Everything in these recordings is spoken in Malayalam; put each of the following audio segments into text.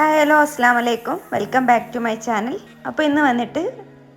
ഹായ് ഹലോ അസ്സാം വലൈക്കും welcome back to my channel അപ്പോൾ ഇന്ന് വന്നിട്ട്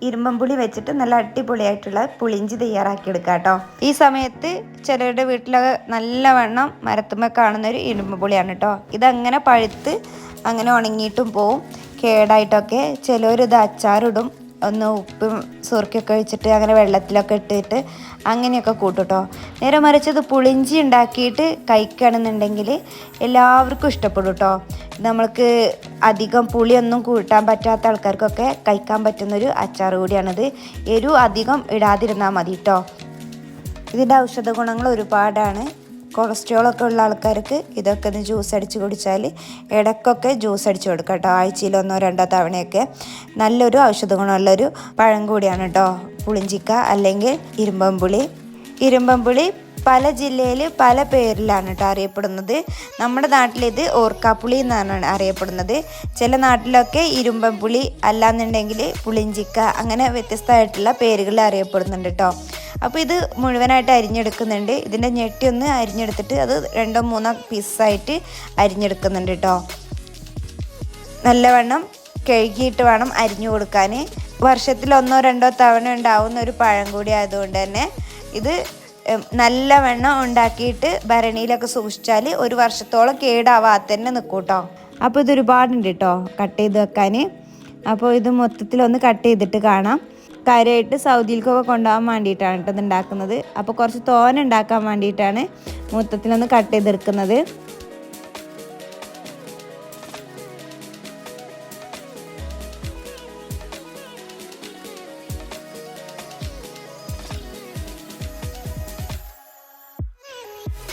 ഇരുമ്പമ്പുളി വെച്ചിട്ട് നല്ല അടിപൊളിയായിട്ടുള്ള പുളിഞ്ചി തയ്യാറാക്കി കേട്ടോ ഈ സമയത്ത് ചിലരുടെ വീട്ടിലൊക്കെ നല്ലവണ്ണം മരത്തുമ്മ കാണുന്ന ഒരു ഇരുമ്പുളിയാണ് കേട്ടോ ഇതങ്ങനെ പഴുത്ത് അങ്ങനെ ഉണങ്ങിയിട്ടും പോവും. കേടായിട്ടൊക്കെ ചിലരിത് അച്ചാറിടും. ഒന്ന് ഉപ്പും സുറുക്കൊക്കെ ഒഴിച്ചിട്ട് അങ്ങനെ വെള്ളത്തിലൊക്കെ ഇട്ടിട്ട് അങ്ങനെയൊക്കെ കൂട്ടുട്ടോ നേരെ മറിച്ചത് പുളിഞ്ചി ഉണ്ടാക്കിയിട്ട് കഴിക്കുകയാണെന്നുണ്ടെങ്കിൽ എല്ലാവർക്കും ഇഷ്ടപ്പെടും കേട്ടോ നമ്മൾക്ക് അധികം പുളിയൊന്നും കൂട്ടാൻ പറ്റാത്ത ആൾക്കാർക്കൊക്കെ കഴിക്കാൻ പറ്റുന്നൊരു അച്ചാർ കൂടിയാണിത്. എരു അധികം ഇടാതിരുന്നാൽ മതി കേട്ടോ ഇതിന്റെ ഔഷധ ഗുണങ്ങൾ ഒരുപാടാണ്. കൊളസ്ട്രോളൊക്കെ ഉള്ള ആൾക്കാർക്ക് ഇതൊക്കെ ഒന്ന് ജ്യൂസ് അടിച്ച് കുടിച്ചാൽ ഇടയ്ക്കൊക്കെ ജ്യൂസ് അടിച്ച് കൊടുക്കാം കേട്ടോ ആഴ്ചയിൽ ഒന്നോ രണ്ടോ തവണയൊക്കെ. നല്ലൊരു ഔഷധ ഗുണമുള്ളൊരു പഴം കൂടിയാണ് കേട്ടോ പുളിഞ്ചിക്ക അല്ലെങ്കിൽ ഇരുമ്പൻപുളി ഇരുമ്പമ്പുളി പല ജില്ലയിൽ പല പേരിലാണ് കേട്ടോ അറിയപ്പെടുന്നത്. നമ്മുടെ നാട്ടിലിത് ഓർക്കാപ്പുളി എന്നാണ് അറിയപ്പെടുന്നത്. ചില നാട്ടിലൊക്കെ ഇരുമ്പമ്പുളി അല്ലാന്നുണ്ടെങ്കിൽ പുളിഞ്ചിക്ക അങ്ങനെ വ്യത്യസ്തമായിട്ടുള്ള പേരുകൾ അറിയപ്പെടുന്നുണ്ട് കേട്ടോ അപ്പോൾ ഇത് മുഴുവനായിട്ട് അരിഞ്ഞെടുക്കുന്നുണ്ട്. ഇതിന്റെ ഞെട്ടി ഒന്ന് അരിഞ്ഞെടുത്തിട്ട് അത് രണ്ടോ മൂന്നോ പീസായിട്ട് അരിഞ്ഞെടുക്കുന്നുണ്ട് കേട്ടോ നല്ലവണ്ണം കഴുകിയിട്ട് വേണം അരിഞ്ഞു കൊടുക്കാൻ വർഷത്തിൽ ഒന്നോ രണ്ടോ തവണ ഉണ്ടാവുന്ന ഒരു പഴം കൂടി ആയതുകൊണ്ട് തന്നെ ഇത് നല്ലവണ്ണം ഉണ്ടാക്കിയിട്ട് ഭരണിയിലൊക്കെ സൂക്ഷിച്ചാൽ ഒരു വർഷത്തോളം കേടാവാതെ തന്നെ നിൽക്കും കേട്ടോ അപ്പോൾ ഇതൊരുപാടുണ്ട് കേട്ടോ കട്ട് ചെയ്ത് വെക്കാൻ അപ്പോൾ ഇത് മൊത്തത്തിലൊന്ന് കട്ട് ചെയ്തിട്ട് കാണാം. കാര്യമായിട്ട് സൗദിയിലേക്കൊക്കെ കൊണ്ടുപോകാൻ വേണ്ടിയിട്ടാണ് കേട്ടോ ഇത് ഉണ്ടാക്കുന്നത്. അപ്പോൾ കുറച്ച് തോന ഉണ്ടാക്കാൻ വേണ്ടിയിട്ടാണ് മൊത്തത്തിലൊന്ന് കട്ട് ചെയ്തെടുക്കുന്നത്.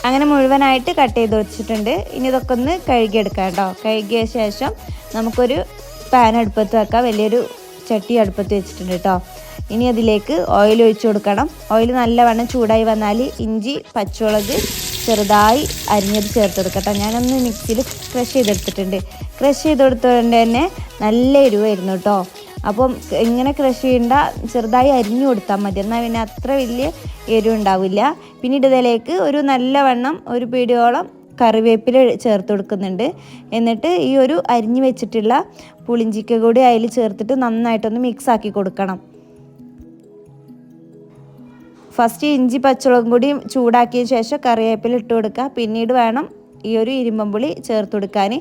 അങ്ങനെ മുഴുവനായിട്ട് കട്ട് ചെയ്ത് വെച്ചിട്ടുണ്ട്. ഇനി ഇതൊക്കെ ഒന്ന് കഴുകിയെടുക്കാം കേട്ടോ. കഴുകിയ ശേഷം നമുക്കൊരു പാൻ അടുപ്പത്ത് വെക്കാം. വലിയൊരു ചട്ടി അടുപ്പത്ത് വെച്ചിട്ടുണ്ട് കേട്ടോ. ഇനി അതിലേക്ക് ഓയിൽ ഒഴിച്ചു കൊടുക്കണം. ഓയിൽ നല്ലവണ്ണം ചൂടായി വന്നാൽ ഇഞ്ചി പച്ചമുളക് ചെറുതായി അരിഞ്ഞത് ചേർത്ത് കൊടുക്കട്ടെ ഞാനൊന്ന് മിക്സിയിൽ ക്രഷ് ചെയ്തെടുത്തിട്ടുണ്ട്. ക്രഷ് ചെയ്ത് തന്നെ നല്ല എരിവായിരുന്നു കേട്ടോ. അപ്പം ഇങ്ങനെ ക്രഷ് ചെയ്യേണ്ട ചെറുതായി അരിഞ്ഞു കൊടുത്താൽ മതി. എന്നാൽ പിന്നെ അത്ര വലിയ എരിവ് ഉണ്ടാവില്ല. പിന്നീട് ഇതിലേക്ക് ഒരു നല്ലവണ്ണം ഒരു പിടിയോളം കറിവേപ്പില ചേർത്ത് കൊടുക്കുന്നുണ്ട്. എന്നിട്ട് ഈ ഒരു അരിഞ്ഞു വെച്ചിട്ടുള്ള പുളിഞ്ചിക്ക കൂടി അതിൽ ചേർത്തിട്ട് നന്നായിട്ടൊന്ന് മിക്സ് ആക്കി കൊടുക്കണം. ഫസ്റ്റ് ഇഞ്ചി പച്ചമുളകും കൂടി ചൂടാക്കിയ ശേഷം കറിവേപ്പില ഇട്ട് കൊടുക്കുക. പിന്നീട് വേണം ഈ ഒരു ഇരുമ്പമ്പുളി ചേർത്ത് കൊടുക്കാൻ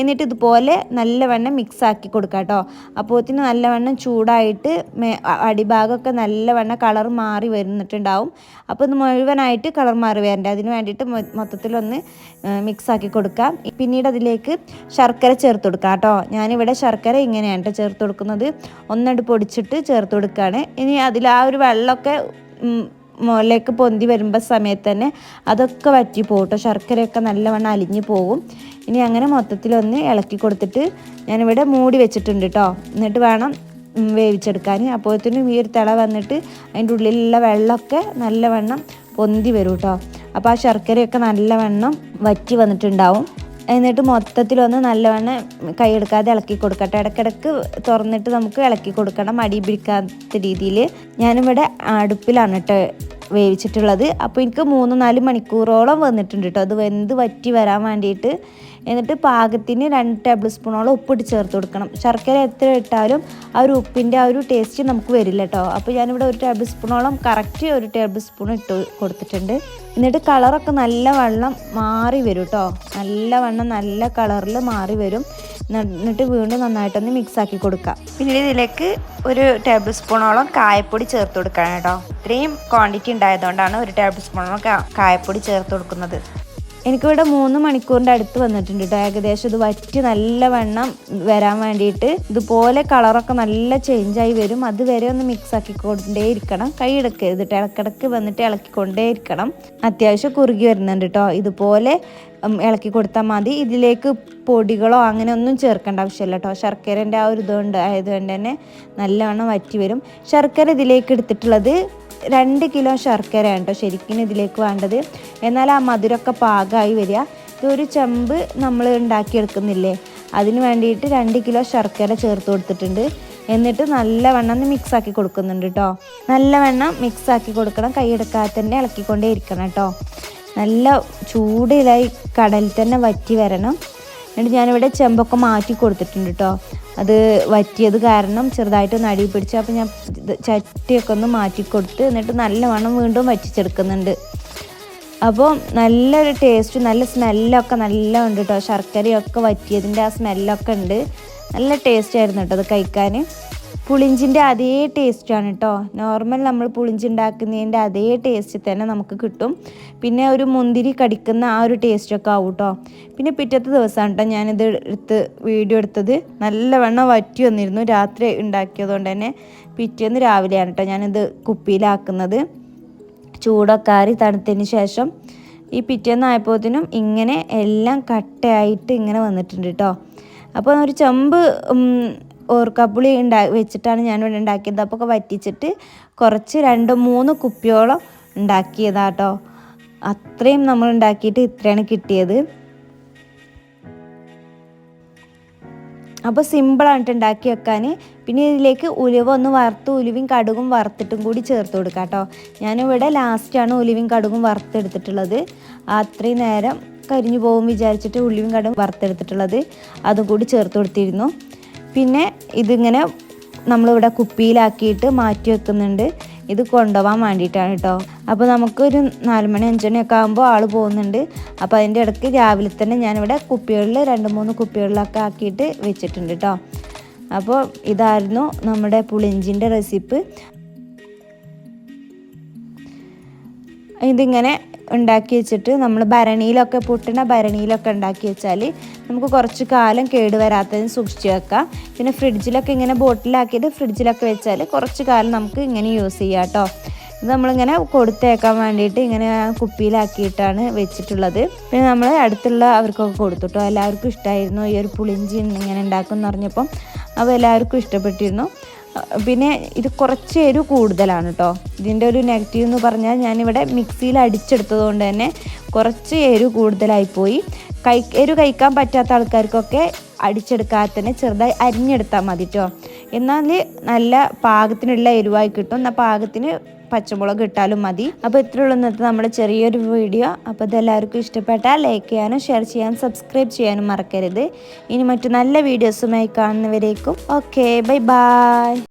എന്നിട്ട് ഇതുപോലെ നല്ലവണ്ണം മിക്സ് ആക്കി കൊടുക്കുക കേട്ടോ അപ്പോത്തിന് നല്ലവണ്ണം ചൂടായിട്ട് അടിഭാഗമൊക്കെ നല്ലവണ്ണം കളർ മാറി വരുന്നിട്ടുണ്ടാവും. അപ്പോൾ ഇത് മുഴുവനായിട്ട് കളർ മാറി വരണ്ടേ? അതിന് വേണ്ടിയിട്ട് മൊത്തത്തിലൊന്ന് മിക്സ് ആക്കി കൊടുക്കാം. പിന്നീട് അതിലേക്ക് ശർക്കര ചേർത്ത് കൊടുക്കാം കേട്ടോ ഞാനിവിടെ ശർക്കര ഇങ്ങനെയാണ് ചേർത്ത് കൊടുക്കുന്നത്. ഒന്നടി പൊടിച്ചിട്ട് ചേർത്ത് കൊടുക്കുകയാണ് ഇനി അതിൽ ആ ഒരു വെള്ളമൊക്കെ മുകളിലേക്ക് പൊന്തി വരുമ്പോൾ സമയത്ത് തന്നെ അതൊക്കെ വറ്റി പോകട്ടോ ശർക്കരയൊക്കെ നല്ലവണ്ണം അലിഞ്ഞു പോകും. ഇനി അങ്ങനെ മൊത്തത്തിലൊന്ന് ഇളക്കി കൊടുത്തിട്ട് ഞാനിവിടെ മൂടി വെച്ചിട്ടുണ്ട് കേട്ടോ എന്നിട്ട് വേണം വേവിച്ചെടുക്കാൻ. അപ്പോഴത്തേനും ഈ ഒരു തിള വന്നിട്ട് അതിന്റെ ഉള്ളിലുള്ള വെള്ളമൊക്കെ നല്ലവണ്ണം പൊന്തി വരും കേട്ടോ അപ്പോൾ ആ ശർക്കരയൊക്കെ നല്ലവണ്ണം വറ്റി വന്നിട്ടുണ്ടാവും. എന്നിട്ട് മൊത്തത്തിലൊന്ന് നല്ലവണ്ണം കൈയെടുക്കാതെ ഇളക്കി കൊടുക്കട്ടെ. ഇടയ്ക്കിടയ്ക്ക് തുറന്നിട്ട് നമുക്ക് ഇളക്കി കൊടുക്കണം അടി പിടിക്കാത്ത രീതിയിൽ ഞാനിവിടെ അടുപ്പിലാണ് കേട്ടോ വേവിച്ചിട്ടുള്ളത്. അപ്പോൾ എനിക്ക് മൂന്ന് നാല് മണിക്കൂറോളം വന്നിട്ടുണ്ട് കേട്ടോ. അത് വെന്ത് വറ്റി വരാൻ വേണ്ടിയിട്ട് എന്നിട്ട് പാകത്തിന് രണ്ട് ടേബിൾ സ്പൂണോളം ഉപ്പിട്ട് ചേർത്ത് കൊടുക്കണം. ശർക്കര എത്ര ഇട്ടാലും ആ ഒരു ഉപ്പിന്റെ ആ ഒരു ടേസ്റ്റ് നമുക്ക് വരില്ല കേട്ടോ അപ്പോൾ ഞാനിവിടെ ഒരു ടേബിൾ സ്പൂണോളം കറക്റ്റ് ഒരു ടേബിൾ സ്പൂൺ ഇട്ട് കൊടുത്തിട്ടുണ്ട്. എന്നിട്ട് കളറൊക്കെ നല്ല വെള്ളം മാറി വരും കേട്ടോ നല്ല വണ്ണം നല്ല കളറിൽ മാറി വരും. എന്നിട്ട് വീണ്ടും നന്നായിട്ടൊന്ന് മിക്സ് ആക്കി കൊടുക്കാം. പിന്നീട് ഇതിലേക്ക് ഒരു ടേബിൾ സ്പൂണോളം കായപ്പൊടി ചേർത്ത് കൊടുക്കണം കേട്ടോ ഇത്രയും ക്വാണ്ടിറ്റി ഉണ്ടായതുകൊണ്ടാണ് ഒരു ടേബിൾ സ്പൂണോളം കായപ്പൊടി ചേർത്ത് കൊടുക്കുന്നത്. എനിക്കിവിടെ മൂന്ന് മണിക്കൂറിന്റെ അടുത്ത് വന്നിട്ടുണ്ട് കേട്ടോ ഏകദേശം ഇത് വറ്റി നല്ല വെണ്ണം വരാൻ വേണ്ടിയിട്ട് ഇതുപോലെ കളറൊക്കെ നല്ല ചേഞ്ചായി വരും. അതുവരെ ഒന്ന് മിക്സ് ആക്കിക്കൊണ്ടേ ഇരിക്കണം. കൈ എടുക്കരുത് ഇടക്കിടക്ക് വന്നിട്ട് ഇളക്കിക്കൊണ്ടേ ഇരിക്കണം. അത്യാവശ്യം കുറുകി വരുന്നുണ്ട് കേട്ടോ ഇതുപോലെ ഇളക്കി കൊടുത്താൽ മതി. ഇതിലേക്ക് പൊടികളോ അങ്ങനെ ഒന്നും ചേർക്കേണ്ട ആവശ്യമില്ല കേട്ടോ ശർക്കരന്റെ ആ ഒരു ഇതുകൊണ്ട് ആയതുകൊണ്ട് തന്നെ നല്ലവണ്ണം വറ്റി വരും. ശർക്കര ഇതിലേക്ക് എടുത്തിട്ടുള്ളത് രണ്ട് കിലോ ശർക്കരയാണ് കേട്ടോ ശരിക്കും ഇതിലേക്ക് വേണ്ടത്. എന്നാൽ ആ മധുരമൊക്കെ പാകമായി വരിക. ഇതൊരു ചെമ്പ് നമ്മൾ ഉണ്ടാക്കിയെടുക്കുന്നില്ലേ? അതിന് വേണ്ടിയിട്ട് രണ്ട് കിലോ ശർക്കര ചേർത്ത് കൊടുത്തിട്ടുണ്ട്. എന്നിട്ട് നല്ലവണ്ണം മിക്സ് ആക്കി കൊടുക്കുന്നുണ്ട് കേട്ടോ നല്ലവണ്ണം മിക്സ് ആക്കി കൊടുക്കണം. കൈയെടുക്കാതെ തന്നെ ഇളക്കിക്കൊണ്ടേ ഇരിക്കണം കേട്ടോ നല്ല ചൂടിലായി കടലിൽ തന്നെ വറ്റി വരണം. എന്നിട്ട് ഞാനിവിടെ ചെമ്പൊക്കെ മാറ്റി കൊടുത്തിട്ടുണ്ട് കേട്ടോ അത് വറ്റിയത് കാരണം ചെറുതായിട്ട് നടി പിടിച്ചു അപ്പോൾ ഞാൻ ചട്ടിയൊക്കെ ഒന്ന് മാറ്റി കൊടുത്ത് എന്നിട്ട് നല്ലവണ്ണം വീണ്ടും വറ്റിച്ചെടുക്കുന്നുണ്ട്. അപ്പോൾ നല്ലൊരു ടേസ്റ്റ് നല്ല സ്മെല്ലൊക്കെ നല്ല ഉണ്ട് കേട്ടോ ശർക്കരയൊക്കെ വറ്റിയതിന്റെ ആ സ്മെല്ലൊക്കെ ഉണ്ട്. നല്ല ടേസ്റ്റ് ആയിരുന്നു കേട്ടോ അത് കഴിക്കാൻ പുളിഞ്ചിന്റെ അതേ ടേസ്റ്റാണ് കേട്ടോ നോർമൽ നമ്മൾ പുളിഞ്ചുണ്ടാക്കുന്നതിന്റെ അതേ ടേസ്റ്റ് തന്നെ നമുക്ക് കിട്ടും. പിന്നെ ഒരു മുന്തിരി കടിക്കുന്ന ആ ഒരു ടേസ്റ്റൊക്കെ ആവും കേട്ടോ പിന്നെ പിറ്റത്തെ ദിവസമാണ് കേട്ടോ ഞാനിത് എടുത്ത് വീഡിയോ എടുത്തത്. നല്ലവണ്ണം വറ്റി വന്നിരുന്നു. രാത്രി ഉണ്ടാക്കിയതുകൊണ്ട് തന്നെ പിറ്റേന്ന് രാവിലെയാണ് കേട്ടോ ഞാനിത് കുപ്പിയിലാക്കുന്നത്. ചൂടൊക്കെ ആറി തണുത്തതിന് ശേഷം ഈ പിറ്റേന്നായപ്പോഴത്തേനും ഇങ്ങനെ എല്ലാം കട്ടയായിട്ട് ഇങ്ങനെ വന്നിട്ടുണ്ട് കേട്ടോ അപ്പോൾ ഒരു ചെമ്പ് ഓർക്കപ്പുളി ഉണ്ടാ വെച്ചിട്ടാണ് ഞാനിവിടെ ഉണ്ടാക്കിയത്. അപ്പോൾ ഒക്കെ വറ്റിച്ചിട്ട് കുറച്ച് രണ്ട് മൂന്ന് കുപ്പിയോളം ഉണ്ടാക്കിയതാട്ടോ. അത്രയും നമ്മൾ ഉണ്ടാക്കിയിട്ട് ഇത്രയാണ് കിട്ടിയത്. അപ്പോൾ സിമ്പിളായിട്ട് ഉണ്ടാക്കി വെക്കാൻ. പിന്നെ ഇതിലേക്ക് ഉലുവ ഒന്ന് വറുത്ത് ഉലുവയും കടുകും വറുത്തിട്ടും കൂടി ചേർത്ത് കൊടുക്കാം കേട്ടോ. ഞാനിവിടെ ലാസ്റ്റാണ് ഉലുവയും കടുകും വറുത്തെടുത്തിട്ടുള്ളത്. അത്രയും നേരം കരിഞ്ഞു പോകും വിചാരിച്ചിട്ട് ഉള്ളിയും കടും വറുത്തെടുത്തിട്ടുള്ളത്. അതും കൂടി ചേർത്ത് കൊടുത്തിരുന്നു. പിന്നെ ഇതിങ്ങനെ നമ്മളിവിടെ കുപ്പിയിലാക്കിയിട്ട് മാറ്റി വെക്കുന്നുണ്ട്. ഇത് കൊണ്ടുപോകാൻ വേണ്ടിയിട്ടാണ് കേട്ടോ അപ്പോൾ നമുക്കൊരു നാലുമണി അഞ്ചുമണിയൊക്കെ ആകുമ്പോൾ ആൾ പോകുന്നുണ്ട്. അപ്പോൾ അതിന്റെ ഇടയ്ക്ക് രാവിലെ തന്നെ ഞാനിവിടെ കുപ്പികളിൽ രണ്ട് മൂന്ന് കുപ്പികളിലൊക്കെ ആക്കിയിട്ട് വെച്ചിട്ടുണ്ട് കേട്ടോ അപ്പോൾ ഇതായിരുന്നു നമ്മുടെ പുളിഞ്ചിന്റെ റെസിപ്പ്. ഇതിങ്ങനെ ഉണ്ടാക്കി വെച്ചിട്ട് നമ്മൾ ഭരണിയിലൊക്കെ പൊട്ടണ ഭരണിയിലൊക്കെ ഉണ്ടാക്കി വെച്ചാൽ നമുക്ക് കുറച്ച് കാലം കേടുവരാത്തതിന് സൂക്ഷിച്ച് വെക്കാം. പിന്നെ ഫ്രിഡ്ജിലൊക്കെ ഇങ്ങനെ ബോട്ടിലാക്കിയിട്ട് ഫ്രിഡ്ജിലൊക്കെ വെച്ചാൽ കുറച്ച് കാലം നമുക്ക് ഇങ്ങനെ യൂസ് ചെയ്യാം കേട്ടോ. ഇത് നമ്മളിങ്ങനെ കൊടുത്തേക്കാൻ വേണ്ടിയിട്ട് ഇങ്ങനെ കുപ്പിയിലാക്കിയിട്ടാണ് വെച്ചിട്ടുള്ളത്. പിന്നെ നമ്മൾ അടുത്തുള്ള അവർക്കൊക്കെ കൊടുത്തു എല്ലാവർക്കും ഇഷ്ടമായിരുന്നു ഈ ഒരു പുളിഞ്ചി ഇങ്ങനെ ഉണ്ടാക്കും എന്ന് പറഞ്ഞപ്പം അപ്പോൾ എല്ലാവർക്കും ഇഷ്ടപ്പെട്ടിരുന്നു. പിന്നെ ഇത് കുറച്ച് എരിവ് കൂടുതലാണ് കേട്ടോ ഇതിന്റെ ഒരു നെഗറ്റീവ് എന്ന് പറഞ്ഞാൽ ഞാനിവിടെ മിക്സിയിൽ അടിച്ചെടുത്തത് കൊണ്ട് തന്നെ കുറച്ച് എരിവ് കൂടുതലായിപ്പോയി. കൈ എരിവ് കഴിക്കാൻ പറ്റാത്ത ആൾക്കാർക്കൊക്കെ അടിച്ചെടുക്കാതെ തന്നെ ചെറുതായി അരിഞ്ഞെടുത്താൽ മതി കേട്ടോ എന്നാൽ നല്ല പാകത്തിനുള്ള എരിവായി കിട്ടും. എന്നാൽ പാകത്തിന് പച്ചമുളക് ഇട്ടാലും മതി. അപ്പോൾ ഇത്രയുള്ള ഇന്നത്തെ നമ്മുടെ ചെറിയൊരു വീഡിയോ. അപ്പോൾ ഇതെല്ലാവർക്കും ഇഷ്ടപ്പെട്ടാൽ ലൈക്ക് ചെയ്യാനും ഷെയർ ചെയ്യാനും സബ്സ്ക്രൈബ് ചെയ്യാനും മറക്കരുത്. ഇനി മറ്റു നല്ല വീഡിയോസുമായി കാണുന്നവരേക്കും. Okay bye bye